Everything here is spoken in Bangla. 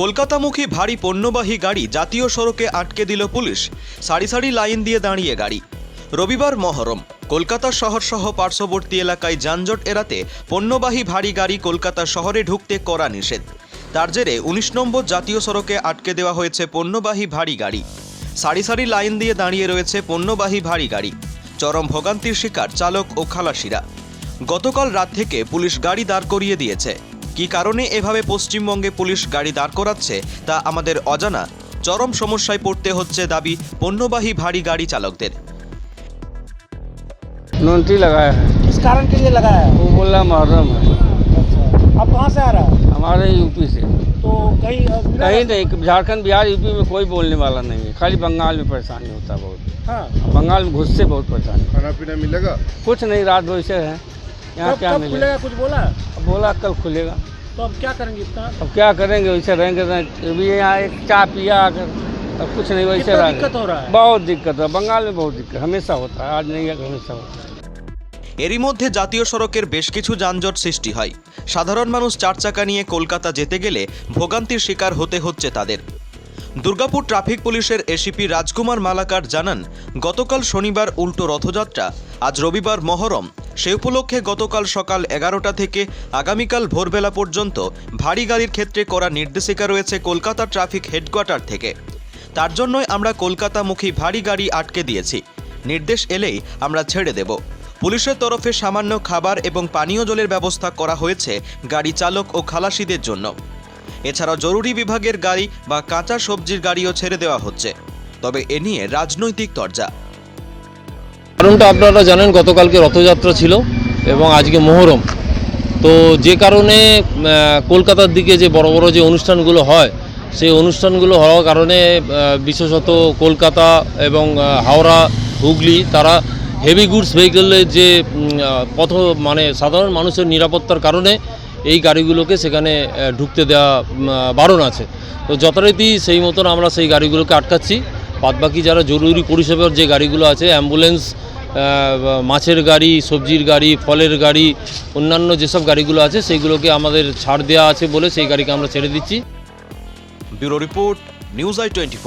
কলকাতামুখী ভারী পণ্যবাহী গাড়ি জাতীয় সড়কে আটকে দিল পুলিশ। সারি সারি লাইন দিয়ে দাঁড়িয়ে গাড়ি। রবিবার মহরম। কলকাতা শহর সহ পার্শ্ববর্তী এলাকায় যানজট এড়াতে পণ্যবাহী ভারী গাড়ি কলকাতা শহরে ঢুকতে করা নিষেধ। তার জেরে উনিশ নম্বর জাতীয় সড়কে আটকে দেওয়া হয়েছে পণ্যবাহী ভারী গাড়ি। সারি সারি লাইন দিয়ে দাঁড়িয়ে রয়েছে পণ্যবাহী ভারী গাড়ি। চরম ভোগান্তির শিকার চালক ও খালাসিরা। গতকাল রাত থেকে পুলিশ গাড়ি দাঁড় করিয়ে দিয়েছে। কী কারণে এভাবে পশ্চিমবঙ্গে পুলিশ গাড়ি দাঁড় করাচ্ছে তা আমাদের অজানা চরম সমস্যায় পড়তে হচ্ছে দাবি পণ্যবাহী ভারী গাড়ি চালকদের नोंटी लगाया है किस कारण के लिए लगाया है वो बोला मुहर्रम है अच्छा अब कहाँ से आ रहा है हमारे यूपी से तो कहीं अ, मिला कहीं रास्ता? नहीं झारखंड बिहार यूपी में कोई बोलने वाला नहीं है खाली बंगाल में परेशानी होता है बहुत हाँ बंगाल में घुस से बहुत परेशानी खाना पीना मिलेगा कुछ नहीं रात वैसे है यहाँ कब क्या कब मिलेगा खुलेगा कुछ बोला अब बोला कल खुलेगा तो अब क्या करेंगे इतना अब क्या करेंगे वैसे रहेंगे तो अभी यहाँ एक चाय पिया आकर अब कुछ नहीं वैसे कितना रहेंगे दिक्कत हो रहा है बहुत दिक्कत है बंगाल में बहुत दिक्कत हमेशा होता है आज नहीं है हमेशा होता है এরই মধ্যে জাতীয় সড়কের বেশ কিছু যানজট সৃষ্টি হয় সাধারণ মানুষ চার চাকা নিয়ে কলকাতা যেতে গেলে ভোগান্তির শিকার হতে হচ্ছে তাদের দুর্গাপুর ট্রাফিক পুলিশের এসিপি রাজকুমার মালাকার জানান, গতকাল শনিবার উল্টো রথযাত্রা, আজ রবিবার মহরম। সে উপলক্ষে গতকাল সকাল এগারোটা থেকে আগামীকাল ভোরবেলা পর্যন্ত ভারী গাড়ির ক্ষেত্রে করা নির্দেশিকা রয়েছে কলকাতা ট্রাফিক হেডকোয়ার্টার থেকে। তার জন্যই আমরা কলকাতামুখী ভারী গাড়ি আটকে দিয়েছি। নির্দেশ এলেই আমরা ছেড়ে দেব। পুলিশের তরফে সামান্য খাবার এবং পানীয় জলের ব্যবস্থা করা হয়েছে গাড়ি চালক ও খালাসিদের জন্য। এছাড়াও জরুরি বিভাগের গাড়ি বা কাঁচা সবজির গাড়িও ছেড়ে দেওয়া হচ্ছে। তবে এ নিয়ে রাজনৈতিক তরজা। কারণটা আপনারা জানেন, গতকালকে রথযাত্রা ছিল এবং আজকে মোহরম। তো যে কারণে কলকাতার দিকে যে বড় বড় যে অনুষ্ঠানগুলো হয়, সেই অনুষ্ঠানগুলো হওয়ার কারণে বিশেষত কলকাতা এবং হাওড়া, হুগলি, তারা হেভি গুডস ভেহিকেলের যে পথ মানে সাধারণ মানুষের নিরাপত্তার কারণে এই গাড়িগুলোকে সেখানে ঢুকতে দেওয়া বারণ আছে। তো যথারীতি সেই মতন আমরা সেই গাড়িগুলোকে আটকাচ্ছি। বাদবাকি যারা জরুরি পরিষেবার যে গাড়িগুলো আছে, অ্যাম্বুলেন্স মাছের গাড়ি, সবজির গাড়ি, ফলের গাড়ি, অন্যান্য যেসব গাড়িগুলো আছে সেইগুলোকে আমাদের ছাড় দেওয়া আছে বলে সেই গাড়িকে আমরা ছেড়ে দিচ্ছি। Bureau report, news I twenty